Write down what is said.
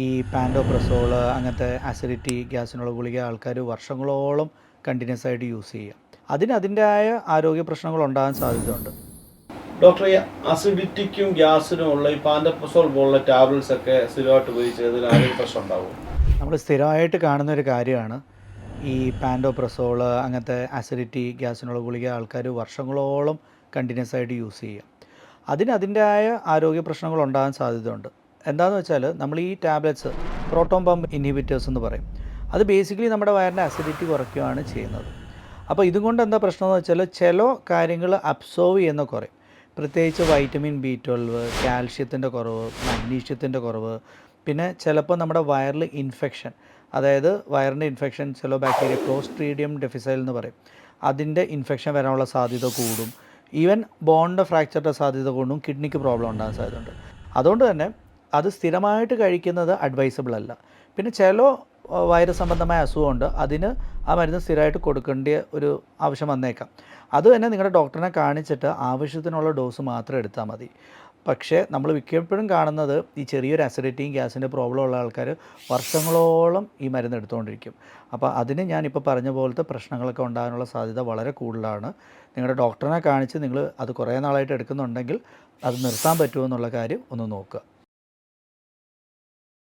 ഈ പാൻഡോപ്രസോൾ അങ്ങനത്തെ ആസിഡിറ്റി ഗ്യാസിനുള്ള ഗുളിക ആൾക്കാർ വർഷങ്ങളോളം കണ്ടിന്യൂസ് ആയിട്ട് യൂസ് ചെയ്യുക. അതിന് അതിന്റെതായ ആരോഗ്യ പ്രശ്നങ്ങൾ ഉണ്ടാകാൻ സാധ്യതയുണ്ട്. ഡോക്ടർ ഈ അസിഡിറ്റിക്കും ഗ്യാസിനും ഉള്ള ഈ പാൻഡോപ്രസോൾ പോലുള്ള ടാബ്ലറ്റ്സ് ഒക്കെ സ്ഥിരമായിട്ട് ഉപയോഗിച്ച് ആരോഗ്യ പ്രശ്നം ഉണ്ടാവും? നമ്മൾ സ്ഥിരമായിട്ട് കാണുന്ന ഒരു കാര്യമാണ് ഈ പാൻഡോപ്രസോൾ അങ്ങനത്തെ ആസിഡിറ്റി ഗ്യാസിനുള്ള ഗുളിക ആൾക്കാർ വർഷങ്ങളോളം കണ്ടിന്യൂസ് ആയിട്ട് യൂസ് ചെയ്യുക. അതിന് അതിന്റെതായ ആരോഗ്യ പ്രശ്നങ്ങൾ ഉണ്ടാകാൻ സാധ്യതയുണ്ട്. എന്താണെന്ന് വെച്ചാൽ നമ്മൾ ഈ ടാബ്ലറ്റ്സ് പ്രോട്ടോൺ പമ്പ് ഇൻഹിബിറ്റേഴ്സ് എന്ന് പറയും. അത് ബേസിക്കലി നമ്മുടെ വയറിന്റെ അസിഡിറ്റി കുറയ്ക്കുകയാണ് ചെയ്യുന്നത്. അപ്പോൾ ഇതുകൊണ്ട് എന്താ പ്രശ്നം എന്ന് വെച്ചാൽ ചില കാര്യങ്ങൾ അബ്സോർവ് ചെയ്യുന്ന കുറയും. പ്രത്യേകിച്ച് വൈറ്റമിൻ ബി ട്വൽവ് കാൽഷ്യത്തിന്റെ കുറവ് മഗ്നീഷ്യത്തിന്റെ കുറവ്. പിന്നെ ചിലപ്പോൾ നമ്മുടെ വയറിൽ ഇൻഫെക്ഷൻ അതായത് വയറിന്റെ ഇൻഫെക്ഷൻ ചില ബാക്ടീരിയ ക്ലോസ്ട്രീഡിയം ഡെഫിസൈൽ എന്ന് പറയും. അതിന്റെ ഇൻഫെക്ഷൻ വരാനുള്ള സാധ്യത കൂടും. ഈവൻ ബോണിന്റെ ഫ്രാക്ചറിന്റെ സാധ്യത കൂടും. കിഡ്നിക്ക് പ്രോബ്ലം ഉണ്ടാകാൻ സാധ്യതയുണ്ട്. അതുകൊണ്ട് തന്നെ അത് സ്ഥിരമായിട്ട് കഴിക്കുന്നത് അഡ്വൈസബിൾ അല്ല. പിന്നെ ചില വൈറസ് സംബന്ധമായ അസുഖമുണ്ട്. അതിന് ആ മരുന്ന് സ്ഥിരമായിട്ട് കൊടുക്കേണ്ട ഒരു ആവശ്യം വന്നേക്കാം. അത് തന്നെ നിങ്ങളുടെ ഡോക്ടറിനെ കാണിച്ചിട്ട് ആവശ്യത്തിനുള്ള ഡോസ് മാത്രം എടുത്താൽ മതി. പക്ഷേ നമ്മൾ മിക്കപ്പോഴും കാണുന്നത് ഈ ചെറിയൊരു അസിഡിറ്റിയും ഗ്യാസിന്റെ പ്രോബ്ലം ഉള്ള ആൾക്കാർ വർഷങ്ങളോളം ഈ മരുന്ന് എടുത്തുകൊണ്ടിരിക്കും. അപ്പോൾ അതിന് ഞാനിപ്പോൾ പറഞ്ഞ പോലത്തെ പ്രശ്നങ്ങളൊക്കെ ഉണ്ടാകാനുള്ള സാധ്യത വളരെ കൂടുതലാണ്. നിങ്ങളുടെ ഡോക്ടറിനെ കാണിച്ച് നിങ്ങൾ അത് കുറേ നാളായിട്ട് എടുക്കുന്നുണ്ടെങ്കിൽ അത് നിർത്താൻ പറ്റുമോ എന്നുള്ള കാര്യം ഒന്ന് നോക്കുക.